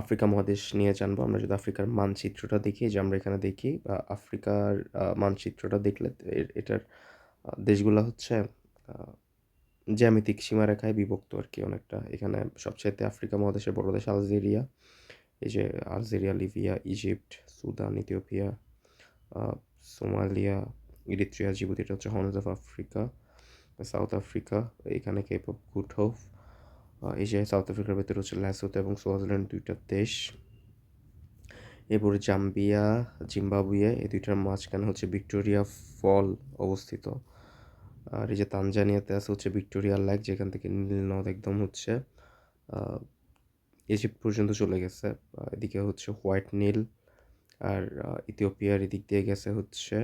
Africa মহাদেশ নিয়ে জানব। আমরা যদি আফ্রিকার মানচিত্রটা দেখি যে আমরা এখানে দেখি আফ্রিকার মানচিত্রটা দেখলে এটার দেশগুলো হচ্ছে জ্যামিতিক সীমারেখায় বিভক্ত আর কি অনেকটা। এখানে সবচাইতে আফ্রিকা মহাদেশের বড় দেশ আলজেরিয়া। এই যে Algeria, Libya, Egypt, Sudan, Ethiopia Somalia, Eritrea, Djibouti, এটা হচ্ছে Horns of Africa South Africa এখানে কেপ অফ গুড হোপ এই যে সাউথ আফ্রিকার ভেতরে হচ্ছে ল্যাসোতো এবং সোয়াজিল্যান্ড দুইটা দেশ। এরপরে জাম্বিয়া, জিম্বাবুয়ে, এই দুইটার মাঝখানে হচ্ছে ভিক্টোরিয়া ফল অবস্থিত। আর এই যে তানজানিয়াতে আছে হচ্ছে ভিক্টোরিয়া লেক, যেখান থেকে নীল নদ একদম হচ্ছে ইজিপ্ট পর্যন্ত চলে গেছে। এদিকে হচ্ছে হোয়াইট নীল, আর ইথিওপিয়ার এদিক দিয়ে গেছে হচ্ছে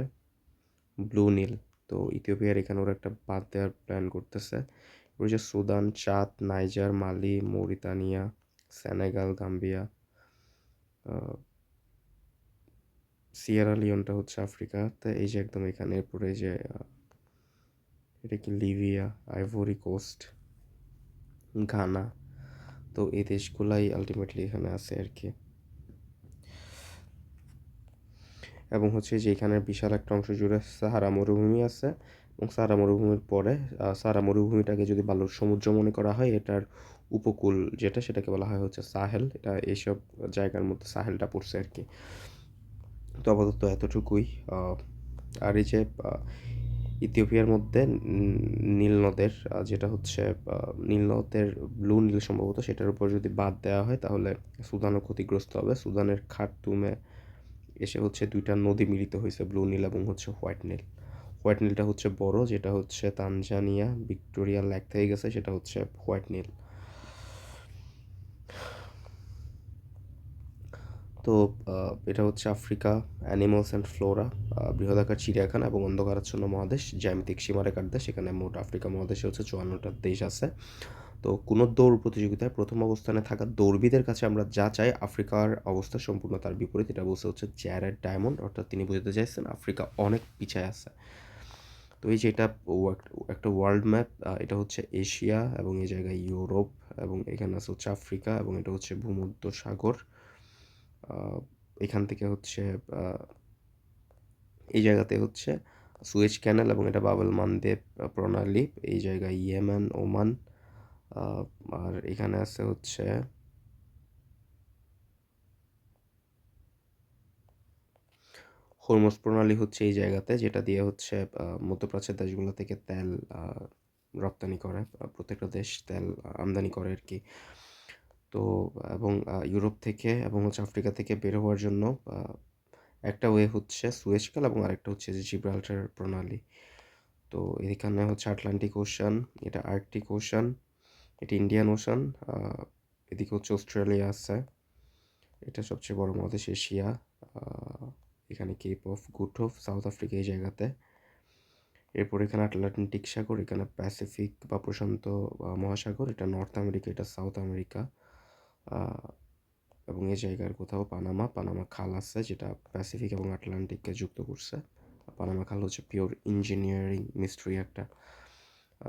ব্লু নীল। তো ইথিওপিয়ার এখানে ওরা একটা বাদ দেওয়ার প্ল্যান করতেছে। যে Sudan, Chad, Niger, Mali, Mauritania, Senegal, Gambia Sierra লিওনটা হচ্ছে আফ্রিকাতে এই যে একদম এখানে এরপরে যে এটা কি লিবিয়া, আইভরি কোস্ট, ঘানা। তো এই দেশগুলাই আলটিমেটলি এখানে আছে আর কি। এবং হচ্ছে যে এখানে বিশাল একটা অংশ জুড়ে সাহারা মরুভূমি আছে। এবং সারা মরুভূমির পরে সারা মরুভূমিটাকে যদি বালুর সমুদ্র মনে করা হয়, এটার উপকূল যেটা সেটাকে বলা হয় হচ্ছে সাহেল। এটা এইসব জায়গার মধ্যে সাহেলটা পড়ছে আর কি। তো আপাতত এতটুকুই। আর এই যে ইথিওপিয়ার মধ্যে নীল নদের যেটা হচ্ছে নীল নদের ব্লু নীল সম্ভবত, সেটার উপর যদি বাদ দেওয়া হয়, তাহলে সুদানও ক্ষতিগ্রস্ত হবে। সুদানের খার্তুমে এসে হচ্ছে দুইটা নদী মিলিত হয়েছে, ব্লু নীল এবং হচ্ছে হোয়াইট নীল। হোয়াইট নীলটা হচ্ছে বড়, যেটা হচ্ছে তানজানিয়া, ভিক্টোরিয়া লেক থেকে গেছে, সেটা হচ্ছে হোয়াইট নীল। তো এটা হচ্ছে আফ্রিকা, অ্যানিমালস অ্যান্ড ফ্লোরা বৃহদাকার চিড়িয়াখানা এবং অন্ধকারাচ্ছন্ন মহাদেশ, জ্যামিতিক সীমারেখার দেশ, এখানে মোট আফ্রিকা মহাদেশে হচ্ছে চুয়ান্নটা দেশ আছে। তো, কোনো দৌড় প্রতিযোগিতায় প্রথম অবস্থানে থাকা দৌড়বিদের কাছে আমরা যা চাই, আফ্রিকার অবস্থা সম্পূর্ণ তার বিপরীত, এটা বলছে হচ্ছে জ্যারেড ডায়মন্ড, অর্থাৎ তিনি বুঝতে চাইছেন আফ্রিকা অনেক পিছায় আছে। তো এই যে এটা একটা ওয়ার্ল্ড ম্যাপ এটা হচ্ছে এশিয়া এবং এই জায়গায় ইউরোপ এবং এখানে আছে হচ্ছে আফ্রিকা এবং এটা হচ্ছে ভূমধ্য সাগর এখান থেকে হচ্ছে এই জায়গাতে হচ্ছে সুয়েজ ক্যানেল এবং এটা বাবল মানদেব প্রণালী এই জায়গায় ইয়েমেন, ওমান আর এখানে আছে হচ্ছে হরমুজ প্রণালী হচ্ছে এই জায়গাতে, যেটা দিয়ে হচ্ছে মধ্যপ্রাচ্যের দেশগুলো থেকে তেল রপ্তানি করে প্রত্যেকটা দেশ তেল আমদানি করে আর কি। তো, এবং ইউরোপ থেকে এবং হচ্ছে আফ্রিকা থেকে বের হওয়ার জন্য একটা ওয়ে হচ্ছে সুয়েজ এবং আরেকটা হচ্ছে যে জিব্রাল্টার প্রণালী। তো এখানে হচ্ছে আটলান্টিক ওশান, এটা আর্কটিক ওশান, এটা ইন্ডিয়ান ওশান এদিকে হচ্ছে অস্ট্রেলিয়া আছে, এটা সবচেয়ে বড় মহাদেশ এশিয়া এখানে Cape of Good Hope South Africa এই জায়গাতে। এরপর এখানে আটলান্টিক সাগর, এখানে প্যাসিফিক বা প্রশান্ত মহাসাগর, এটা নর্থ আমেরিকা এটা সাউথ আমেরিকা এবং এই জায়গার কোথাও পানামা পানামা খাল আছে, যেটা প্যাসিফিক এবং আটলান্টিককে যুক্ত করছে। পানামা খাল হচ্ছে পিওর ইঞ্জিনিয়ারিং মিস্ট্রি একটা।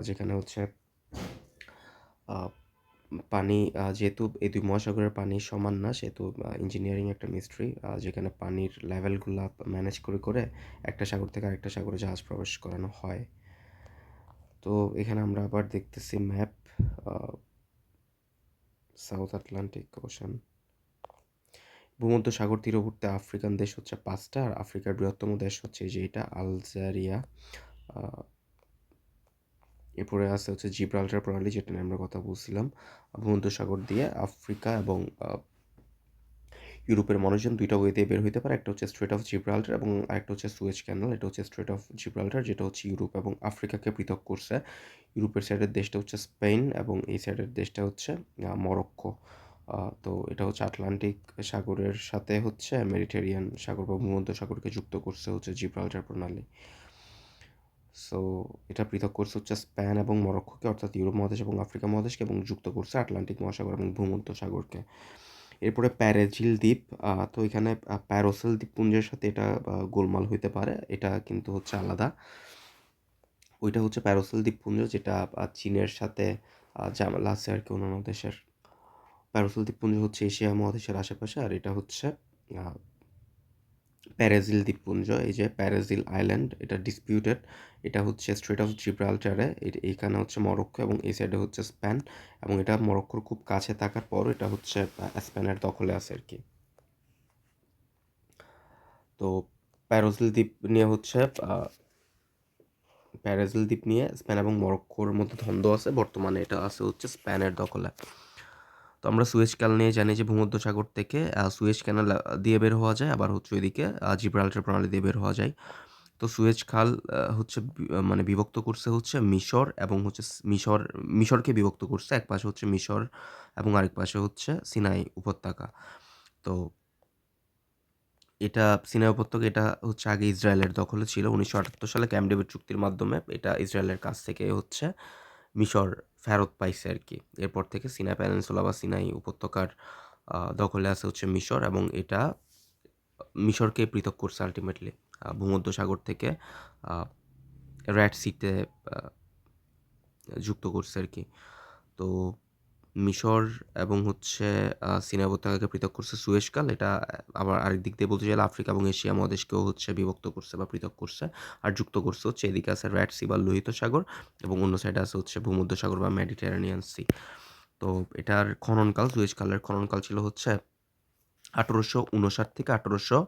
যেখানে হচ্ছে পানি যেহেতু এই দুই মহাসাগরের পানি সমান না, সেহেতু ইঞ্জিনিয়ারিং একটা মিস্ট্রি যেখানে পানির লেভেলগুলো ম্যানেজ করে করে একটা সাগর থেকে আরেকটা সাগরে জাহাজ প্রবেশ করানো হয়। তো এখানে আমরা আবার দেখতেছি ম্যাপ সাউথ আটলান্টিক ওশান ভূমধ্য সাগর তীরবর্তী আফ্রিকান দেশ হচ্ছে পাঁচটা, আর আফ্রিকার বৃহত্তম দেশ হচ্ছে যে এটা আলজেরিয়া এরপরে আছে হচ্ছে জিব্রাল্টার প্রণালী, যেটা নিয়ে আমরা কথা বলছিলাম। ভূমধ্য সাগর দিয়ে আফ্রিকা এবং ইউরোপের মানুষজন দুইটা ওয়ে দিয়ে বের হইতে পারে। একটা হচ্ছে স্ট্রেট অফ জিব্রাল্টার এবং আরেকটা হচ্ছে সুয়েজ ক্যানাল এটা হচ্ছে স্ট্রেট অফ জিব্রাল্টার যেটা হচ্ছে ইউরোপ এবং আফ্রিকাকে পৃথক করছে। ইউরোপের সাইডের দেশটা হচ্ছে স্পেন এবং এই সাইডের দেশটা হচ্ছে মরক্কো তো এটা হচ্ছে আটলান্টিক সাগরের সাথে হচ্ছে মেডিটেরিয়ান সাগর বা ভূমধ্য সাগরকে যুক্ত করছে হচ্ছে জিব্রাল্টার প্রণালী। সো এটা পৃথক করছে হচ্ছে স্প্যান এবং মরক্কোকে অর্থাৎ ইউরোপ মহাদেশ এবং আফ্রিকা মহাদেশকে এবং যুক্ত করছে আটলান্টিক মহাসাগর এবং ভূমধ্য সাগরকে। এরপরে প্যারেজিল দ্বীপ তো এখানে প্যারোসেল দ্বীপপুঞ্জের সাথে এটা গোলমাল হইতে পারে এটা কিন্তু হচ্ছে আলাদা। ওইটা হচ্ছে প্যারোসেল দ্বীপপুঞ্জ যেটা চীনের সাথে আহ, আছে আর কি অন্যান্য দেশের। প্যারাসল দ্বীপপুঞ্জ হচ্ছে এশিয়া মহাদেশের আশেপাশে আর এটা হচ্ছে প্যারাজিল দ্বীপপুঞ্জ এই যে প্যারাজিল আইল্যান্ড এটা ডিসপিউটেড এটা হচ্ছে স্ট্রেট অফ জিব্রাল্টারে এইখানে হচ্ছে মরক্কো এবং এই সাইডে হচ্ছে স্প্যান এবং এটা মরক্কোর খুব কাছে থাকার পর এটা হচ্ছে স্প্যানের দখলে আছে আর কি। তো প্যারাজিল দ্বীপ নিয়ে হচ্ছে প্যারাজিল দ্বীপ নিয়ে স্পেন এবং মরক্কোর মধ্যে দ্বন্দ্ব আছে, বর্তমানে এটা আছে হচ্ছে স্প্যানের দখলে। আমরা সুয়েজ ক্যাল নিয়ে জানি যে ভূমধ্যসাগর থেকে সুয়েজ ক্যানাল দিয়ে বের হওয়া যায়, আবার হচ্ছে ওইদিকে জিব্রাল্টার প্রণালী দিয়ে বের হওয়া যায়। তো সুয়েজ খাল হচ্ছে মানে বিভক্ত করছে হচ্ছে মিশর এবং হচ্ছে মিশর, মিশরকে বিভক্ত করছে। এক পাশে হচ্ছে মিশর এবং আরেক পাশে হচ্ছে সিনাই উপত্যকা। তো এটা সিনাই উপত্যকা, এটা হচ্ছে আগে ইসরায়েলের দখলে ছিল, উনিশশো আটাত্তর সালে ক্যাম্প চুক্তির মাধ্যমে। এটা ইসরায়েলের কাছ থেকে হচ্ছে মিশর ফেরত পাইছে আর কি এরপর থেকে সিনাই প্যানেন্সুলা বা সিনাই উপত্যকার দখলে আছে হচ্ছে মিশর এবং এটা মিশরকে পৃথক করছে আলটিমেটলি ভূমধ্য সাগর থেকে র্যাড সিটে যুক্ত করছে আর কি তো মিশর এবং হচ্ছে সিনাই উপত্যকাকে পৃথক করছে সুয়েশকাল। এটা আবার আরেক দিক দিয়ে বলতে চাইলে আফ্রিকা এবং এশিয়া মহাদেশকেও হচ্ছে বিভক্ত করছে বা পৃথক করছে আর যুক্ত করছে। হচ্ছে এদিকে আছে র্যাড সি বা লোহিত সাগর এবং অন্য সাইডে আছে হচ্ছে ভূমধ্য সাগর বা মেডিটেরানিয়ান সি তো এটার খননকাল, সুয়েশকালের খননকাল ছিল হচ্ছে আঠেরোশো উনষাট থেকে আঠেরোশো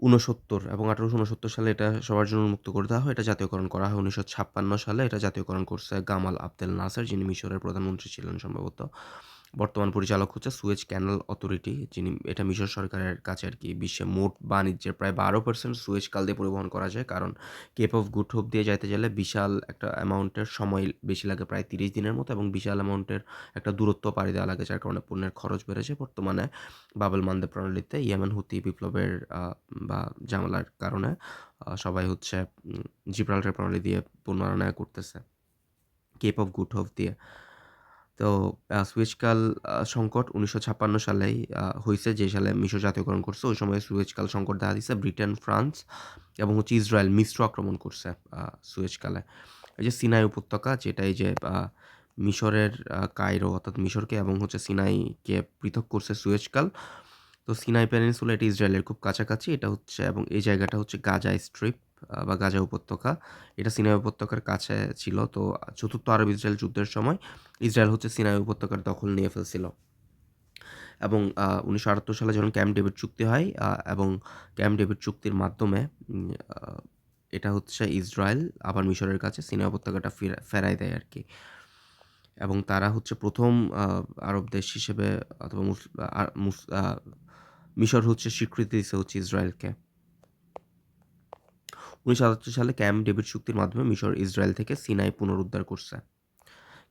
ঊনসত্তর এবং আঠারোশো ঊনসত্তর সালে এটা সবার জন্য উন্মুক্ত করে দেওয়া হয়। এটা জাতীয়করণ করা হয় উনিশশো ছাপ্পান্ন সালে। এটা জাতীয়করণ করছে গামাল আবদেল নাসের, যিনি মিশরের প্রধানমন্ত্রী ছিলেন সম্ভবত। বর্তমান পরিচালক হচ্ছে সুয়েজ ক্যানাল অথরিটি, যিনি এটা মিশর সরকারের কাছে আর কি বিশ্বে মোট বাণিজ্যের প্রায় বারো পার্সেন্ট সুয়েজ কাল দিয়ে পরিবহন করা যায়। কারণ কেপ অফ গুড হোপ দিয়ে যাইতে গেলে বিশাল একটা অ্যামাউন্টের সময় বেশি লাগে প্রায় তিরিশ দিনের মতো এবং বিশাল অ্যামাউন্টের একটা দূরত্ব পাড়ি দেওয়া লাগে, যার কারণে পণ্যের খরচ বেড়েছে। বর্তমানে বাবল মান্দে প্রণালীতে ইয়েমেন, হুতি বিপ্লবের বা জামালার কারণে সবাই হচ্ছে জিব্রাল্টার প্রণালী দিয়ে পণ্য করতেছে। কেপ অফ গুড হোপ দিয়ে তো সুয়েজকাল সংকট উনিশশো ছাপ্পান্ন সালেই হয়েছে যে সালে মিশর জাতীয়করণ করছে। ওই সময় সুয়েজকাল সংকট দেখা দিচ্ছে ব্রিটেন, ফ্রান্স এবং হচ্ছে ইসরায়েল মিশ্র আক্রমণ করছে সুয়েজকালে। এই যে সিনাই উপত্যকা যেটা এই যে মিশরের কায়রো অর্থাৎ মিশরকে এবং হচ্ছে সিনাইকে পৃথক করছে সুয়েজকাল। তো সিনাই প্যানিনসুলা এটি ইসরায়েলের খুব কাছাকাছি, এটা হচ্ছে এবং এই জায়গাটা হচ্ছে গাজা স্ট্রিপ। বা গাজা উপত্যকা। এটা সিনাই উপত্যকার কাছে ছিল। তো চতুর্থ আরব ইসরায়েল যুদ্ধের সময় ইসরায়েল হচ্ছে সিনাই উপত্যকার দখল নিয়ে ফেলছিল। এবং উনিশশো আটাত্তর সালে যখন ক্যাম্প ডেভিড চুক্তি হয় এবং ক্যাম্প ডেভিড চুক্তির মাধ্যমে এটা হচ্ছে ইসরায়েল আবার মিশরের কাছে সিনাই উপত্যকাটা ফেরাই দেয় আর কি এবং তারা হচ্ছে প্রথম আরব দেশ হিসেবে অথবা মিশর হচ্ছে স্বীকৃতি দিচ্ছে হচ্ছে ইসরায়েলকে। উনিশশো সালে ক্যাম্প ডেভিড চুক্তির মাধ্যমে মিশর ইসরায়েল থেকে সিনাই পুনরুদ্ধার করছে।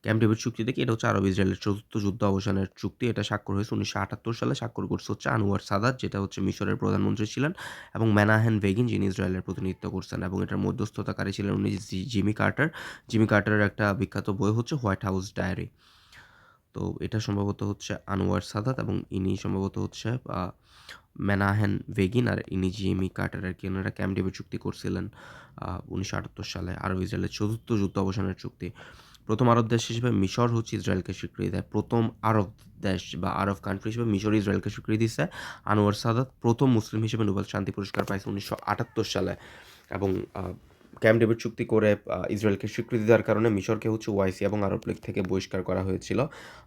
ক্যাম্প ডেভিড চুক্তি থেকে এটা হচ্ছে আরব ইসরায়েলের চতুর্থ যুদ্ধ অবসানের চুক্তি। এটা স্বাক্ষর হয়েছে উনিশশো আটাত্তর সালে। স্বাক্ষর করছে হচ্ছে আনোয়ার সাদাত, যেটা হচ্ছে মিশরের প্রধানমন্ত্রী ছিলেন, এবং ম্যানাহেন বেগিন, যিনি ইসরায়েলের প্রতিনিধিত্ব করছেন, এবং এটার মধ্যস্থতাকারী ছিলেন উনি জিমি কার্টার। জিমি কার্টারের একটা বিখ্যাত বই হচ্ছে হোয়াইট হাউস ডায়েরি। তো এটা সম্ভবত হচ্ছে আনোয়ার সাদাত, এবং ইনি সম্ভবত হচ্ছে ম্যানাহেন ভেগিন আর ইনি জিএমি কার্টার আর কি ওনারা ক্যাম্প ডেভিড চুক্তি করছিলেন উনিশশো আটাত্তর সালে। আরব ইসরায়েলের চতুর্থ যুদ্ধ অবসানের চুক্তি। প্রথম আরব দেশ হিসেবে মিশর হচ্ছে ইসরায়েলকে স্বীকৃতি দেয়। প্রথম আরব দেশ বা আরব কান্ট্রি হিসেবে মিশর ইসরায়েলকে স্বীকৃতি দিচ্ছে আনোয়ার সাদাত প্রথম মুসলিম হিসেবে নোবেল শান্তি পুরস্কার পাইছে উনিশশো আটাত্তর সালে এবং ক্যাম্প ডেভিড চুক্তি করে ইসরায়েলকে স্বীকৃতি দেওয়ার কারণে মিশরকে হচ্ছে ওয়াইসি এবং আরব লীগ থেকে বহিষ্কার করা হয়েছিল।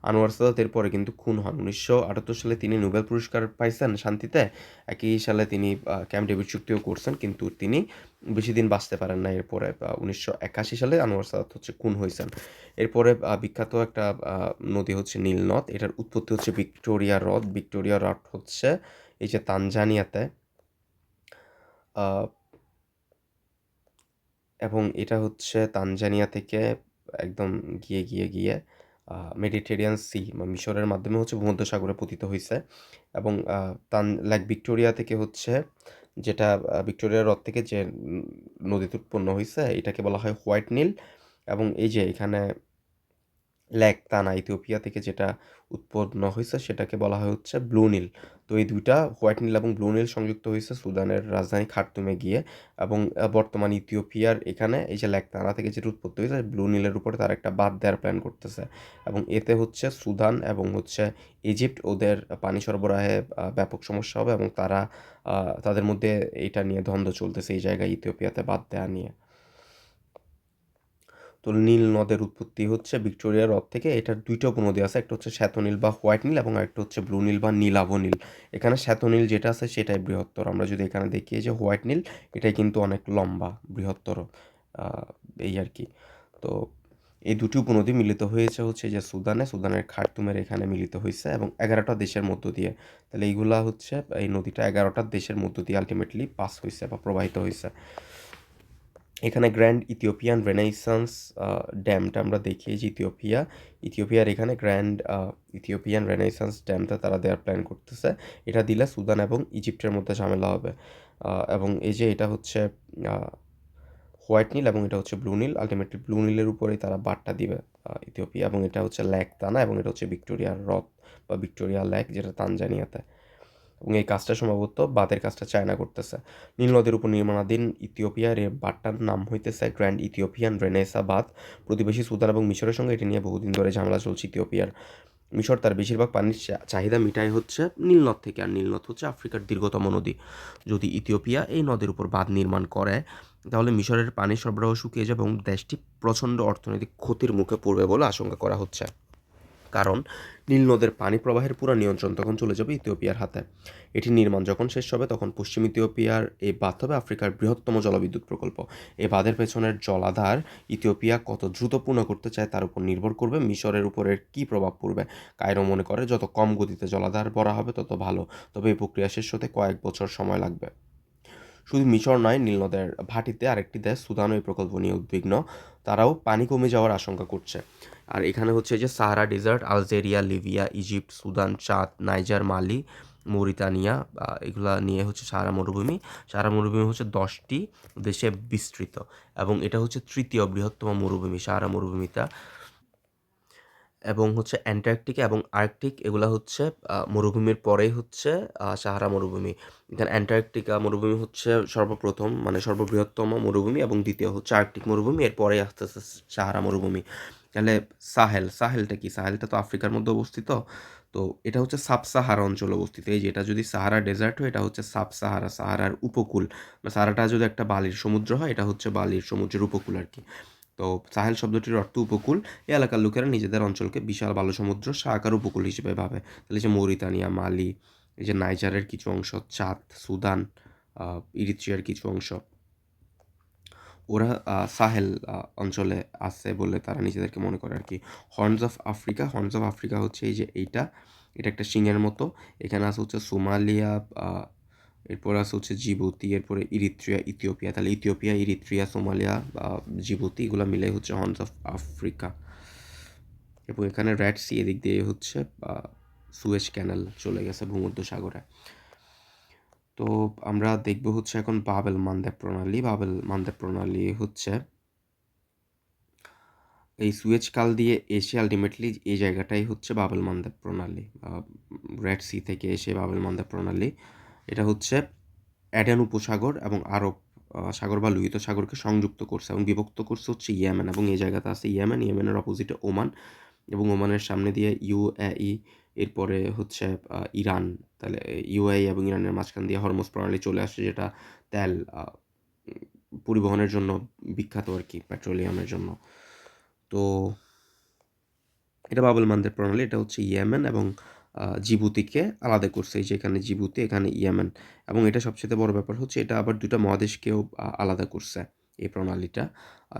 আনোয়ার সাদাত এরপরে কিন্তু খুন হন। উনিশশো আটাত্তর সালে তিনি নোবেল পুরস্কার পাইছেন শান্তিতে। একই সালে তিনি ক্যাম্প ডেভিড চুক্তিও করছেন, কিন্তু তিনি বেশি দিন বাঁচতে পারেন না এরপরে উনিশশো একাশি সালে আনোয়ার সাদাত হচ্ছে খুন হয়েছেন। এরপরে বিখ্যাত একটা নদী হচ্ছে নীল নদ। এটার উৎপত্তি হচ্ছে ভিক্টোরিয়া হ্রদ। ভিক্টোরিয়া হ্রদ হচ্ছে এই যে তানজানিয়াতে। এবং এটা হচ্ছে তানজানিয়া থেকে একদম গিয়ে গিয়ে গিয়ে মেডিটেরিয়ান সি বা মিশরের মাধ্যমে হচ্ছে ভূমধ্যসাগরে পতিত হয়েছে এবং তান লাইক ভিক্টোরিয়া থেকে হচ্ছে যেটা ভিক্টোরিয়া হ্রদ থেকে যে নদীতে উৎপন্ন হয়েছে এটাকে বলা হয় হোয়াইট নীল এবং এই যে এখানে লেক তানা ইথিওপিয়া থেকে যেটা উৎপন্ন হয়েছে সেটাকে বলা হয় হচ্ছে ব্লু নীল। তো এই দুইটা হোয়াইট নীল এবং ব্লু নীল সংযুক্ত হয়েছে সুদানের রাজধানী খার্তুমে গিয়ে এবং বর্তমান ইথিওপিয়ার এখানে এই যে লেক তানা থেকে যেটা উৎপত্তি হয়েছে ব্লু নীলের উপরে তারা একটা বাদ দেওয়ার প্ল্যান করতেছে। এবং এতে হচ্ছে সুদান এবং হচ্ছে ইজিপ্ট ওদের পানি সরবরাহে ব্যাপক সমস্যা হবে এবং তারা তাদের মধ্যে এটা নিয়ে দ্বন্দ্ব চলতেছে এই জায়গায় ইথিওপিয়াতে বাদ দেওয়া নিয়ে। তো নীল নদের উৎপত্তি হচ্ছে ভিক্টোরিয়া হ্রদ থেকে। এটার দুইটা উপনদী আছে, একটা হচ্ছে শ্বেতনীল বা হোয়াইট নীল এবং একটা হচ্ছে ব্লু নীল বা নীলাভ নীল। এখানে শ্বেতনীল যেটা আছে সেটাই বৃহত্তর। আমরা যদি এখানে দেখি যে হোয়াইট নীল, এটাই কিন্তু অনেক লম্বা, বৃহত্তর এই আর কি। তো এই দুটি উপনদী মিলিত হয়েছে হচ্ছে যে সুদানে। সুদানের খার্তুমের এখানে মিলিত হয়েছে এবং এগারোটা দেশের মধ্য দিয়ে। তাহলে এইগুলা হচ্ছে, এই নদীটা এগারোটা দেশের মধ্য দিয়ে আলটিমেটলি পাস হয়েছে বা প্রবাহিত হয়েছে। এখানে গ্র্যান্ড ইথিওপিয়ান রেনাইসান্স ড্যামটা আমরা দেখি যে ইথিওপিয়া ইথিওপিয়ার এখানে গ্র্যান্ড ইথিওপিয়ান রেনাইসান্স ড্যামটা তারা দেওয়ার প্ল্যান করতেছে। এটা দিলে সুদান এবং ইজিপ্টের মধ্যে ঝামেলা হবে। এবং এই যে এটা হচ্ছে হোয়াইট নীল এবং এটা হচ্ছে ব্লু নীল। আলটিমেটলি ব্লু নীলের উপরেই তারা বাটটা দিবে ইথিওপিয়া এবং এটা হচ্ছে ল্যাক তানা এবং এটা হচ্ছে ভিক্টোরিয়ার হ্রদ বা ভিক্টোরিয়া ল্যাক যেটা তানজানিয়াতে। এবং এই কাজটা সম্ভবত বাঁধের কাজটা চায়না করতেছে। নীল নদীর উপর নির্মাণাধীন ইথিওপিয়ার এর বাঁধটার নাম হইতেছে গ্র্যান্ড ইথিওপিয়ান রেনেসা বাঁধ। প্রতিবেশী সুদান এবং মিশরের সঙ্গে এটি নিয়ে বহুদিন ধরে ঝামেলা চলছে ইথিওপিয়ার। মিশর তার বেশিরভাগ পানির চাহিদা মিটাই হচ্ছে নীলনদ থেকে, আর নীলনদ হচ্ছে আফ্রিকার দীর্ঘতম নদী। যদি ইথিওপিয়া এই নদীর উপর বাঁধ নির্মাণ করে, তাহলে মিশরের পানি সরবরাহ শুকিয়ে যাবে এবং দেশটি প্রচণ্ড অর্থনৈতিক ক্ষতির মুখে পড়বে বলে আশঙ্কা করা হচ্ছে। কারণ নীল নদের পানি প্রবাহের পুরো নিয়ন্ত্রণ তখন চলে যাবে ইথিওপিয়ার হাতে। এটি নির্মাণ যখন শেষ হবে, তখন পশ্চিম ইথিওপিয়ার এই বাঁধ হবে আফ্রিকার বৃহত্তম জলবিদ্যুৎ প্রকল্প। এই বাঁধের পেছনের জলাধার ইথিওপিয়া কত দ্রুত পূর্ণ করতে চায় তার উপর নির্ভর করবে মিশরের উপরের কী প্রভাব পড়বে। কায়রো মনে করে, যত কম গতিতে জলাধার ভরা হবে, তত ভালো। তবে এই প্রক্রিয়া শেষ হতে কয়েক বছর সময় লাগবে। শুধু মিশর নয় নীলনদের ভাটিতে আরেকটি দেশ সুদান এই প্রকল্প নিয়ে উদ্বিগ্ন। তারাও পানি কমে যাওয়ার আশঙ্কা করছে। আর এখানে হচ্ছে যে Sahara desert, Algeria, Libya, Egypt, Sudan, Chad, Niger, Mali, Mauritania এগুলা নিয়ে হচ্ছে সারা মরুভূমি। সারা মরুভূমি হচ্ছে দশটি দেশে বিস্তৃত এবং এটা হচ্ছে তৃতীয় বৃহত্তম মরুভূমি সারা মরুভূমিটা। এবং হচ্ছে অ্যান্টার্কটিকা এবং আর্কটিক, এগুলো হচ্ছে মরুভূমির পরেই হচ্ছে সাহারা মরুভূমি। এখানে অ্যান্টার্কটিকা মরুভূমি হচ্ছে সর্বপ্রথম মানে সর্ববৃহত্তম মরুভূমি এবং দ্বিতীয় হচ্ছে আর্কটিক মরুভূমি এরপরে আস্তে আস্তে সাহারা মরুভূমি। তাহলে সাহেল, সাহেলটা কি? সাহেলটা তো আফ্রিকার মধ্যে অবস্থিত। তো এটা হচ্ছে সাব সাহারা অঞ্চলে অবস্থিত। এই যে এটা যদি সাহারা ডেজার্ট হয়, এটা হচ্ছে সাব সাহারা সাহারার উপকূল। সাহারাটা যদি একটা বালির সমুদ্র হয়, এটা হচ্ছে বালির সমুদ্রের উপকূল আর কি। তো সাহেল শব্দটির অর্থ উপকূল। এই এলাকার লোকেরা নিজেদের অঞ্চলকে বিশাল বালু সমুদ্র সাহাকার উপকূল হিসেবে ভাবে। তাহলে যে মরিতানিয়া, মালি, এই যে নাইজারের কিছু অংশ, চাঁদ, সুদান ইরিত্রিয়ার কিছু অংশ। ওরা সাহেল অঞ্চলে আছে বলে তারা নিজেদেরকে মনে করে আর কি horns of Africa horns of Africa হচ্ছে এই যে এইটা, এটা একটা শিংয়ের মতো। এখানে আছে হচ্ছে সোমালিয়া এরপর আছে হচ্ছে জিবুতি, এরপরে ইরিত্রিয়া, ইথিওপিয়া। তাহলে ইথিওপিয়া, ইরিত্রিয়া, সোমালিয়া বা জিবুতি এগুলো মিলে হচ্ছে হর্নস অফ আফ্রিকা। এবং এখানে র্যাড সি এদিক দিয়ে হচ্ছে সুয়েজ ক্যানেল চলে গেছে ভূমধ্য সাগরে তো আমরা দেখব হচ্ছে এখন বাবেল মানদেব প্রণালী। বাবেল মানদেব প্রণালী হচ্ছে, এই সুয়েজ কাল দিয়ে এসে আলটিমেটলি এই জায়গাটাই হচ্ছে বাবেল মানদেব প্রণালী রেড সি থেকে এসে বাবেল মানদেব প্রণালী। এটা হচ্ছে অ্যাডেন উপসাগর এবং আরব সাগর বা লোহিত সাগরকে সংযুক্ত করছে এবং বিভক্ত করছে হচ্ছে ইয়েমেন এবং এই জায়গাতে আছে ইয়েমেন, ইয়েমেনের অপোজিটে ওমান এবং ওমানের সামনে দিয়ে ইউএই এরপরে হচ্ছে ইরান। তাহলে ইউএই এবং ইরানের মাঝখান দিয়ে হরমোজ প্রণালী চলে আসছে যেটা তেল পরিবহনের জন্য বিখ্যাত আর কি, পেট্রোলিয়ামের জন্য। তো এটা বাবুল মান্দের প্রণালী, এটা হচ্ছে ইয়েমেন এবং জিবুতিকে আলাদা করছে। এই যে এখানে জিবুতি, এখানে ইয়েমেন। এবং এটা সবচেয়ে বড় ব্যাপার হচ্ছে এটা আবার দুটা মহাদেশকেও আলাদা করছে এই প্রণালীটা।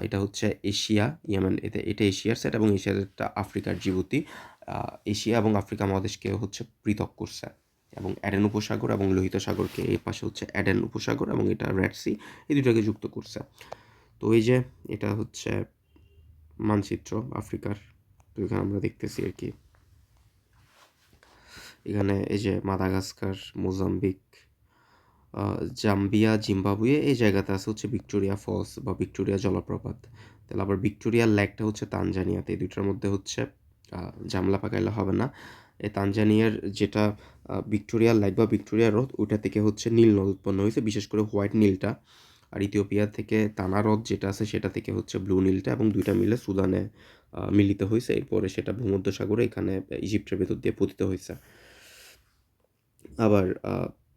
এটা হচ্ছে এশিয়া, ইয়েমেন, এতে এটা এশিয়ার সেট এবং এশিয়ার একটা আফ্রিকার জিবুতি। এশিয়া এবং আফ্রিকা মহাদেশকে হচ্ছে পৃথক করছে। এবং অ্যাডেন উপসাগর এবং লোহিত সাগরকে এই পাশে হচ্ছে অ্যাডেন উপসাগর এবং এটা রেড সি, এই দুটাকে যুক্ত করছে। তো এই যে এটা হচ্ছে মানচিত্র আফ্রিকার। তো এখানে আমরা দেখতেছি আর কি এখানে এই যে মাদাগাস্কার, মোজাম্বিক জাম্বিয়া, জিম্বাবুয়ে, এই জায়গাতে আছে হচ্ছে ভিক্টোরিয়া ফলস বা ভিক্টোরিয়া জলপ্রপাত। তাহলে আবার ভিক্টোরিয়া লেকটা হচ্ছে তানজানিয়াতে। এই দুইটার মধ্যে হচ্ছে জামলা পাকাইলে হবে না। এই তানজানিয়ার যেটা ভিক্টোরিয়া লাইক বা ভিক্টোরিয়া হ্রদ, ওইটা থেকে হচ্ছে নীল নদ উৎপন্ন হয়েছে, বিশেষ করে হোয়াইট নীলটা। আর ইথিওপিয়া থেকে তানা হ্রদ যেটা আছে, সেটা থেকে হচ্ছে ব্লু নীলটা এবং দুইটা মিলে সুদানে মিলিত হয়েছে। এরপরে সেটা ভূমধ্যসাগরে এখানে ইজিপ্টের ভেতর দিয়ে পতিত হয়েছে। আবার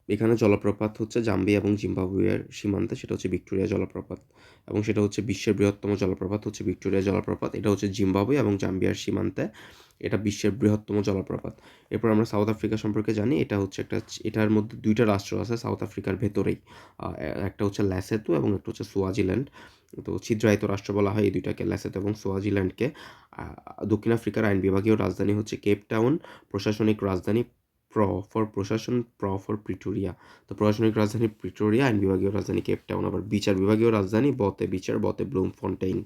এখানে জলপ্রপাত হচ্ছে জাম্বিয়া এবং জিম্বাবুয়ের সীমান্তে, সেটা হচ্ছে ভিক্টোরিয়া জলপ্রপাত এবং সেটা হচ্ছে বিশ্বের বৃহত্তম জলপ্রপাত হচ্ছে ভিক্টোরিয়া জলপ্রপাত। এটা হচ্ছে জিম্বাবুয়ে এবং জাম্বিয়ার সীমান্তে, এটা বিশ্বের বৃহত্তম জলপ্রপাত। এরপর আমরা সাউথ আফ্রিকা সম্পর্কে জানি, এটা হচ্ছে একটা, এটার মধ্যে দুইটা রাষ্ট্র আছে সাউথ আফ্রিকার ভেতরেই। একটা হচ্ছে ল্যাসেতু এবং একটা হচ্ছে সোয়াজিল্যান্ড। তো ছিদ্রায়িত রাষ্ট্র বলা হয় এই দুইটাকে, ল্যাসেতো এবং সোয়াজিল্যান্ডকে। দক্ষিণ আফ্রিকার আইন বিভাগীয় রাজধানী হচ্ছে কেপ টাউন। প্রশাসনিক রাজধানী প্র ফর প্রশাসন প্র ফর প্রিটোরিয়া তো প্রশাসনিক রাজধানী প্রিটোরিয়া আইন বিভাগীয় রাজধানী কেপ টাউন আবার বিচার বিভাগীয় রাজধানী বতে বিচার বতে ব্লুম ফন্টেইন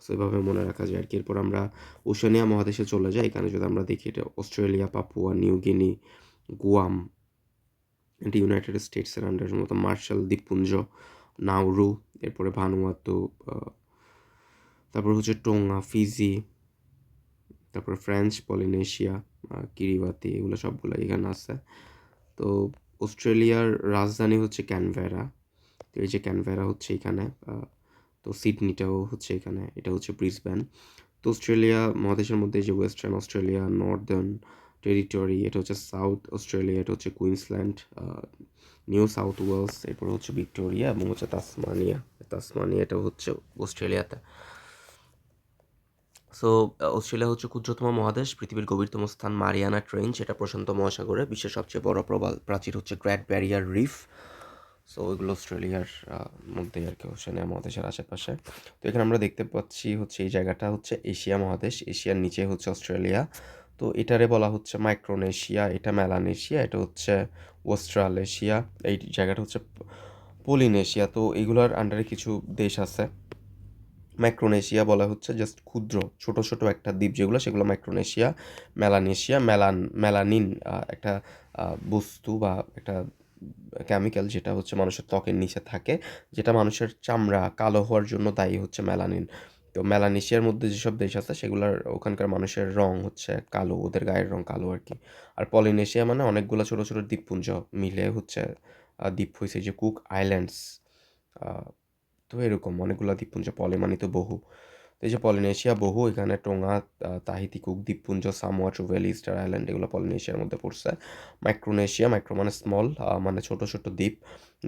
সো এভাবে মনে রাখা যায় আর কি। এরপর আমরা ওশানিয়া মহাদেশে চলে যাই। এখানে যদি আমরা দেখি এটা Australia Papua New Guinea Guam এটি ইউনাইটেড স্টেটসের আন্ডারের মতো মার্শাল দ্বীপপুঞ্জ নাউরু এরপরে ভানুয়াতু তারপর হচ্ছে টোঙ্গা ফিজি তারপরে ফ্রেঞ্চ পলিনেশিয়া কিরিবাতি এগুলো সবগুলো এখানে আছে। তো অস্ট্রেলিয়ার রাজধানী হচ্ছে ক্যানভেরা তো এই যে ক্যানভেরা হচ্ছে এখানে তো সিডনিটাও হচ্ছে এখানে, এটা হচ্ছে ব্রিসব্যান তো অস্ট্রেলিয়া মহাদেশের মধ্যে যে ওয়েস্টার্ন অস্ট্রেলিয়া নর্দার্ন টেরিটরি এটা হচ্ছে সাউথ অস্ট্রেলিয়া এটা হচ্ছে কুইন্সল্যান্ড নিউ সাউথ ওয়েলস এরপর হচ্ছে ভিক্টোরিয়া এবং হচ্ছে তাসমানিয়া তাসমানিয়া এটা হচ্ছে অস্ট্রেলিয়াতে সো অস্ট্রেলিয়া হচ্ছে ক্ষুদ্রতম মহাদেশ, পৃথিবীর গভীরতম স্থান মারিয়ানা ট্রেন এটা প্রশান্ত মহাসাগরে, বিশ্বের সবচেয়ে বড় প্রবাল প্রাচীর হচ্ছে গ্র্যাট ব্যারিয়ার রিফ। সো ওইগুলো অস্ট্রেলিয়ার মধ্যে আর কি ওশেনিয়া মহাদেশের আশেপাশে। তো এখানে আমরা দেখতে পাচ্ছি হচ্ছে এই জায়গাটা হচ্ছে এশিয়া মহাদেশ, এশিয়ার নিচে হচ্ছে অস্ট্রেলিয়া। তো এটারে বলা হচ্ছে মাইক্রোনেশিয়া, এটা মেলানেশিয়া, এটা হচ্ছে ওয়েস্ট্রালেশিয়া, এই জায়গাটা হচ্ছে পলিনেশিয়া। তো এগুলোর আন্ডারে কিছু দেশ আছে। মাইক্রোনেশিয়া বলা হচ্ছে জাস্ট ক্ষুদ্র, ছোট ছোট একটা দ্বীপ যেগুলো, সেগুলো মাইক্রোনেশিয়া মেলানেশিয়া, মেলান, মেলানিন একটা বস্তু বা একটা কেমিক্যাল যেটা হচ্ছে মানুষের ত্বকের নিচে থাকে, যেটা মানুষের চামড়া কালো হওয়ার জন্য দায়ী হচ্ছে মেলানিন। তো মেলানেশিয়ার মধ্যে যেসব দেশ আছে, সেগুলোর ওখানকার মানুষের রং হচ্ছে কালো, ওদের গায়ের রং কালো আর কি। আর পলিনেশিয়া মানে অনেকগুলো ছোটো ছোটো দ্বীপপুঞ্জ মিলে হচ্ছে দ্বীপ হয়েছে যে কুক আইল্যান্ডস তো এরকম অনেকগুলো দ্বীপপুঞ্জ, পলে মানে তো বহু। তো এই যে পলিনেশিয়া বহু, এখানে টোঙা তাহিতি, কুক দ্বীপপুঞ্জ, সামোয়া, ট্রুভেল ইস্টার আইল্যান্ড এগুলো পলিনেশিয়ার মধ্যে পড়ছে। মাইক্রোনেশিয়া, মাইক্রো মানে স্মল মানে ছোট ছোট দ্বীপ।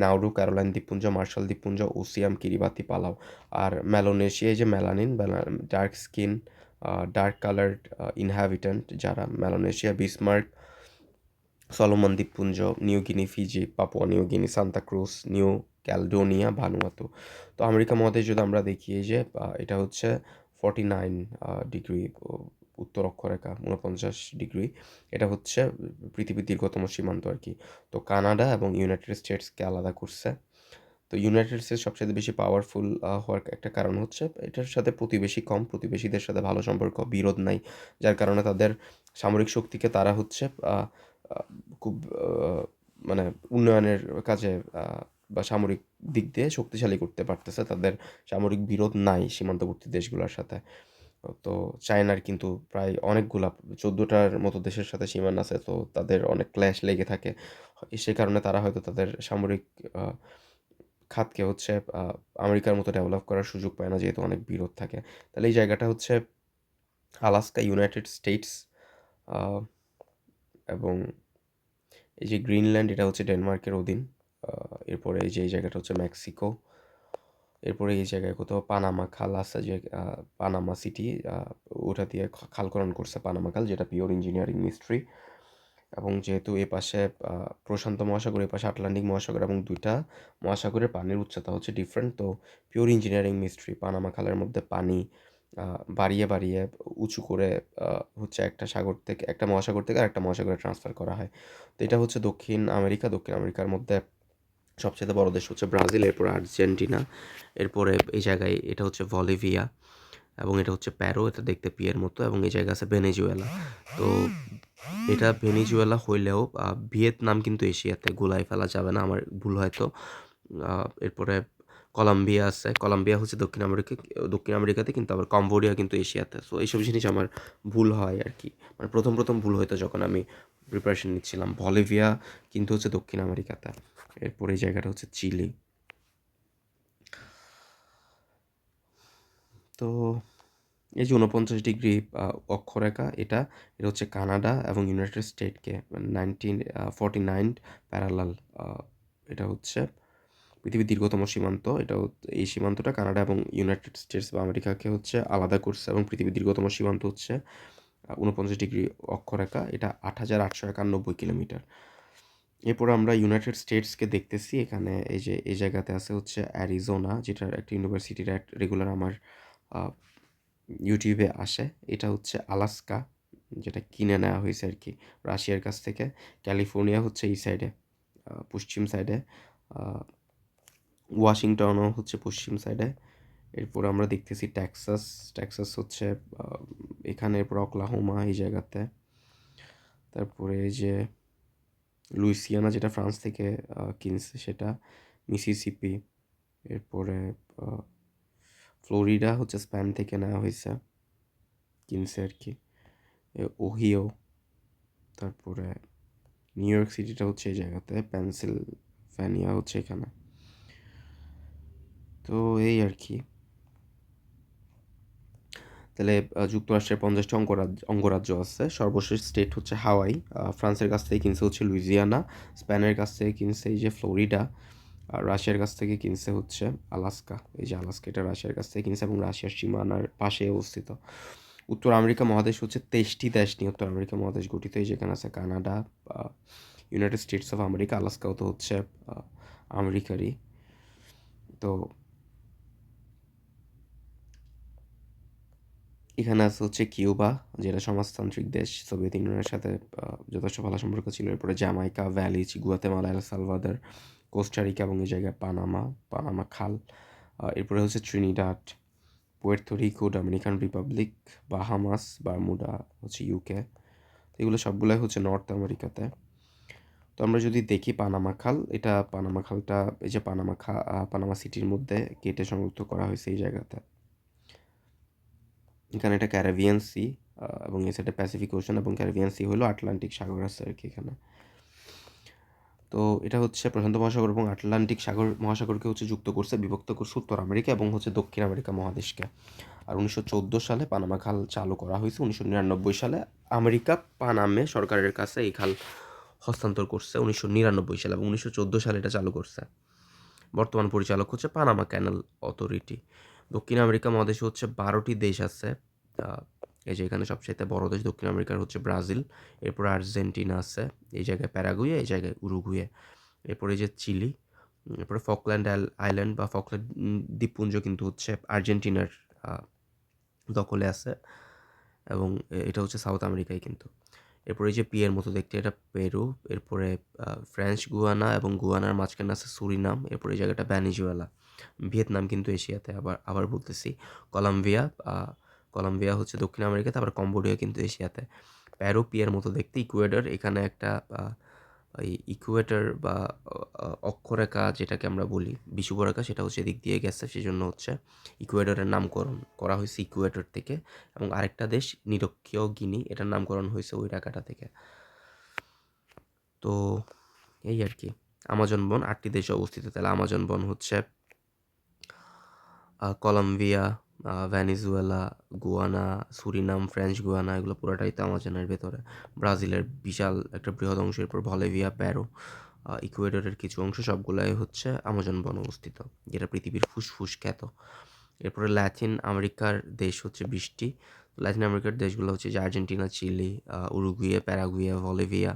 নাউরু ক্যারোলাইন দ্বীপপুঞ্জ, মার্শাল দ্বীপপুঞ্জ, ওসিয়াম, কিরিবাতি, পালাও। আর মেলোনেশিয়া যে melanin dark skin dark coloured inhabitant যারা মেলোনেশিয়া, বিসমার্ক, সলোমন দ্বীপপুঞ্জ, New Guinea, Fiji, Papua, New Guinea Santa Cruz New Caledonia Vanuatu. তো আমেরিকা মহাদেশ যদি আমরা দেখি যে এটা হচ্ছে ফর্টি নাইন ডিগ্রি উত্তর অক্ষরেখা, ঊনপঞ্চাশ ডিগ্রি। এটা হচ্ছে পৃথিবীর দীর্ঘতম সীমান্ত আর কি। তো কানাডা এবং ইউনাইটেড স্টেটসকে আলাদা করছে। তো ইউনাইটেড স্টেটস সবচেয়ে বেশি পাওয়ারফুল হওয়ার একটা কারণ হচ্ছে এটার সাথে প্রতিবেশী কম, প্রতিবেশীদের সাথে ভালো সম্পর্ক, বিরোধ নাই। যার কারণে তাদের সামরিক শক্তিকে তারা হচ্ছে খুব মানে উন্নয়নের কাজে বা সামরিক দিক দিয়ে শক্তিশালী করতে পারতেছে, তাদের সামরিক বিরোধ নাই সীমান্তবর্তী দেশগুলোর সাথে। তো চায়নার কিন্তু প্রায় অনেকগুলা, চোদ্দোটার মতো দেশের সাথে সীমানা আছে, তো তাদের অনেক ক্ল্যাশ লেগে থাকে। সে কারণে তারা হয়তো তাদের সামরিক খাতকে হচ্ছে আমেরিকার মতো ডেভেলপ করার সুযোগ পায় না, যেহেতু অনেক বিরোধ থাকে। তাহলে এই জায়গাটা হচ্ছে আলাস্কা, ইউনাইটেড স্টেটস এবং এই যে গ্রিনল্যান্ড, এটা হচ্ছে ডেনমার্কের অধীন। এরপরে এই যে, এই জায়গাটা হচ্ছে মেক্সিকো। এরপরে এই জায়গায় কোথাও পানামা খাল আছে যে পানামা সিটি ওটা দিয়ে খালকরণ করছে পানামা খাল, যেটা পিওর ইঞ্জিনিয়ারিং মিস্ট্রি। এবং যেহেতু এ পাশে প্রশান্ত মহাসাগর, এ পাশে আটলান্টিক মহাসাগর এবং দুইটা মহাসাগরের পানির উচ্চতা হচ্ছে ডিফারেন্ট তো পিওর ইঞ্জিনিয়ারিং মিস্ট্রি, পানামা খালের মধ্যে পানি বাড়িয়ে বাড়িয়ে উঁচু করে হচ্ছে একটা সাগর থেকে, একটা মহাসাগর থেকে আরেকটা মহাসাগরে ট্রান্সফার করা হয়। তো এটা হচ্ছে দক্ষিণ আমেরিকা, দক্ষিণ আমেরিকার মধ্যে সবচেয়ে বড় দেশ হচ্ছে ব্রাজিল, এরপরে আর্জেন্টিনা, এরপরে এই জায়গায় এটা হচ্ছে ভলিভিয়া এবং এটা হচ্ছে প্যারো, এটা দেখতে পিয়ের মতো এবং এই জায়গা আছে ভেনেজুয়েলা। তো এটা ভেনেজুয়েলা হইলেও ভিয়েতনাম কিন্তু এশিয়াতে গোলায় ফেলা যাবে না, আমার ভুল হয়তো। এরপরে কলম্বিয়া আছে, কলম্বিয়া হচ্ছে দক্ষিণ আমেরিকা, দক্ষিণ আমেরিকাতে কিন্তু আবার কম্বোডিয়া কিন্তু এশিয়াতে। সো এইসব জিনিস আমার ভুল হয় আর কি। মানে প্রথম প্রথম ভুল হয়তো যখন আমি প্রিপারেশন নিচ্ছিলাম। বলিভিয়া কিন্তু হচ্ছে দক্ষিণ আমেরিকাতে। এরপর এই জায়গাটা হচ্ছে চিলি। তো এই যে উনপঞ্চাশ ডিগ্রি অক্ষরেখা, এটা এটা হচ্ছে কানাডা এবং ইউনাইটেড স্টেটকে, নাইনটিন ফর্টি নাইন প্যারালাল এটা হচ্ছে পৃথিবীর দীর্ঘতম সীমান্ত। এটা এই সীমান্তটা কানাডা এবং ইউনাইটেড স্টেটস বা আমেরিকাকে হচ্ছে আলাদা করছে এবং পৃথিবীর দীর্ঘতম সীমান্ত হচ্ছে উনপঞ্চাশ ডিগ্রি অক্ষরেখা, এটা আট হাজার আটশো একানব্বই কিলোমিটার। এরপর আমরা ইউনাইটেড স্টেটসকে দেখতেছি। এখানে এই যে, এই জায়গাতে আছে হচ্ছে অ্যারিজোনা যেটার একটা ইউনিভার্সিটির এক রেগুলার আমার ইউটিউবে আসে। এটা হচ্ছে আলাস্কা যেটা কিনে নেওয়া হয়েছে আর কি রাশিয়ার কাছ থেকে। ক্যালিফোর্নিয়া হচ্ছে এই সাইডে পশ্চিম সাইডে ওয়াশিংটনও হচ্ছে পশ্চিম সাইডে এরপর আমরা দেখতেছি ট্যাক্সাস ট্যাক্সাস হচ্ছে এখানে এরপর অকলাহোমা এই জায়গাতে। তারপরে এই যে লুইসিয়ানা যেটা ফ্রান্স থেকে কিনছে সেটা, মিসিসিপি, এরপরে ফ্লোরিডা হচ্ছে স্প্যান থেকে নেওয়া হয়েছে, কিনছে আর কি ওহিও, তারপরে নিউ ইয়র্ক সিটিটা হচ্ছে এই জায়গাতে, পেন্সিলভ্যানিয়া হচ্ছে এখানে। তো এই আর কি। তাহলে যুক্তরাষ্ট্রের পঞ্চাশটি অঙ্গরাজ্য অঙ্গরাজ্য আছে। সর্বশেষ স্টেট হচ্ছে হাওয়াই। ফ্রান্সের কাছ থেকে কিনছে হচ্ছে লুইজিয়ানা, স্পেনের কাছ থেকে কিনছে এই যে ফ্লোরিডা, আর রাশিয়ার কাছ থেকে কিনছে হচ্ছে আলাস্কা। এই যে আলাস্কা, এটা রাশিয়ার কাছ থেকে কিনছে এবং রাশিয়ার সীমানার পাশে অবস্থিত। উত্তর আমেরিকা মহাদেশ হচ্ছে তেইশটি দেশ নিয়ে উত্তর আমেরিকা মহাদেশ গঠিত। যেখানে আছে Canada United States of America, আলাস্কাও তো হচ্ছে আমেরিকারই। তো এখানে আছে হচ্ছে কিউবা, যেটা সমাজতান্ত্রিক দেশ, সোভিয়েত ইউনিয়নের সাথে যথেষ্ট ভালো সম্পর্ক ছিল। এরপরে Jamaica Belize Guatemala El Salvador, Costa Rica এবং এই জায়গায় পানামা পানামা খাল। এরপরে হচ্ছে Trinidad Puerto Rico, Dominican Republic, Bahamas, Bermuda, হচ্ছে ইউকে। এগুলো সবগুলোই হচ্ছে নর্থ আমেরিকাতে। তো আমরা যদি দেখি পানামা খাল, এটা পানামা খালটা, এই যে পানামা খা পানামা সিটির মধ্যে কেটে সংযুক্ত করা হয়েছে এই জায়গাতে। এখানে এটা ক্যারাবিয়ান সি এবং এই সাইডে প্যাসিফিক ওশান এবং ক্যারাবিয়ান সি হলো আটলান্টিক সাগর আছে আর কি এখানে। তো এটা হচ্ছে প্রশান্ত মহাসাগর এবং আটলান্টিক সাগর, মহাসাগরকে হচ্ছে যুক্ত করছে, বিভক্ত করছে উত্তর আমেরিকা এবং হচ্ছে দক্ষিণ আমেরিকা মহাদেশকে। আর উনিশশো চোদ্দ সালে পানামা খাল চালু করা হয়েছে, উনিশশো নিরানব্বই সালে আমেরিকা পানামে সরকারের কাছে এই খাল হস্তান্তর করছে, উনিশশো নিরানব্বই সালে এবং উনিশশো চোদ্দ সালে এটা চালু করছে। বর্তমান পরিচালক হচ্ছে পানামা ক্যানাল অথরিটি দক্ষিণ আমেরিকা মহাদেশে হচ্ছে বারোটি দেশ আছে। এই যে এখানে সবচেয়ে বড় দেশ দক্ষিণ আমেরিকার হচ্ছে ব্রাজিল, এরপর আর্জেন্টিনা আছে, এই জায়গায় প্যারাগুয়ে, এই জায়গায় উরুগুয়ে, এরপরে যে চিলি এরপরে ফকল্যান্ড আইল্যান্ড বা ফকল্যান্ড দ্বীপপুঞ্জ কিন্তু হচ্ছে আর্জেন্টিনার দখলে আছে। এবং এটা হচ্ছে সাউথ আমেরিকায় কিন্তু। এরপরে যে পিয়ের মতো দেখতে, এটা পেরু এরপরে ফ্রেঞ্চ গুয়ানা এবং গুয়ানার মাঝখানে আছে সুরিনাম এরপরে এই জায়গাটা ভ্যানিজুয়েলা ভিয়েতনাম কিন্তু এশিয়াতে আবার আবার বলতেছি। কলম্বিয়া কলম্বিয়া হচ্ছে দক্ষিণ আমেরিকাতে, আবার কম্বোডিয়া কিন্তু এশিয়াতে। প্যারো পিয়ার মতো দেখতে ইকুয়েডর এখানে একটা ওই ইকুয়েটার বা অক্ষরেখা যেটাকে আমরা বলি বিষুবরেখা সেটা হচ্ছে এদিক দিয়ে গেছে সেই জন্য হচ্ছে ইকুয়েডরের নামকরণ করা হয়েছে ইকুয়েডর থেকে। এবং আরেকটা দেশ, নিরক্ষীয় গিনি, এটার নামকরণ হয়েছে ওই রেখাটা থেকে। তো এই আর কি। আমাজন বন, আটটি দেশে অবস্থিত। তাহলে আমাজন বন হচ্ছে Colombia Venezuela Guyana, Suriname, French Guiana, এগুলো পুরোটাই তো আমাজনের ভেতরে। ব্রাজিলের বিশাল একটা বৃহৎ অংশের এরপর ভলেভিয়া প্যারো ইকুয়েডরের কিছু অংশ, সবগুলাই হচ্ছে আমাজন বন অবস্থিত, যেটা পৃথিবীর ফুসফুস খ্যাত। এরপরে ল্যাটিন আমেরিকার দেশ হচ্ছে বৃষ্টি। ল্যাটিন আমেরিকার দেশগুলো হচ্ছে যে Argentina, Chile Uruguay, Paraguay Bolivia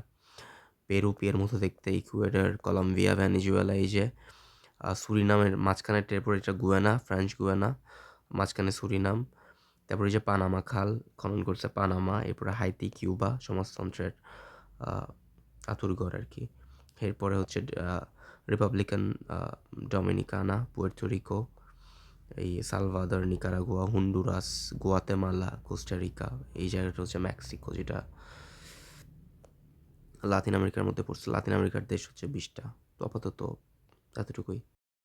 Peru, Pierre মতো দেখতে, ইকুয়েডর, কলম্বিয়া ভ্যানিজুয়েলা এই যে সুরিনামের মাঝখানে এরপর এটা গুয়ানা, ফ্রেঞ্চ গুয়ানা মাঝখানে সুরিনাম, তারপরে যে পানামা খাল খনন করছে পানামা, এরপরে হাইতি, কিউবা, সমাজতন্ত্রের আতুরগড় আর কি এরপরে হচ্ছে রিপাবলিকান ডমিনিকানা পুয়ের্টোরিকো এই Salvador, Nicaragua, Honduras, Guatemala Costa Rica এই জায়গাটা হচ্ছে মেক্সিকো, যেটা লাতিন আমেরিকার মধ্যে পড়ছে। লাতিন আমেরিকার দেশ হচ্ছে বিশটা, আপাতত এতটুকুই।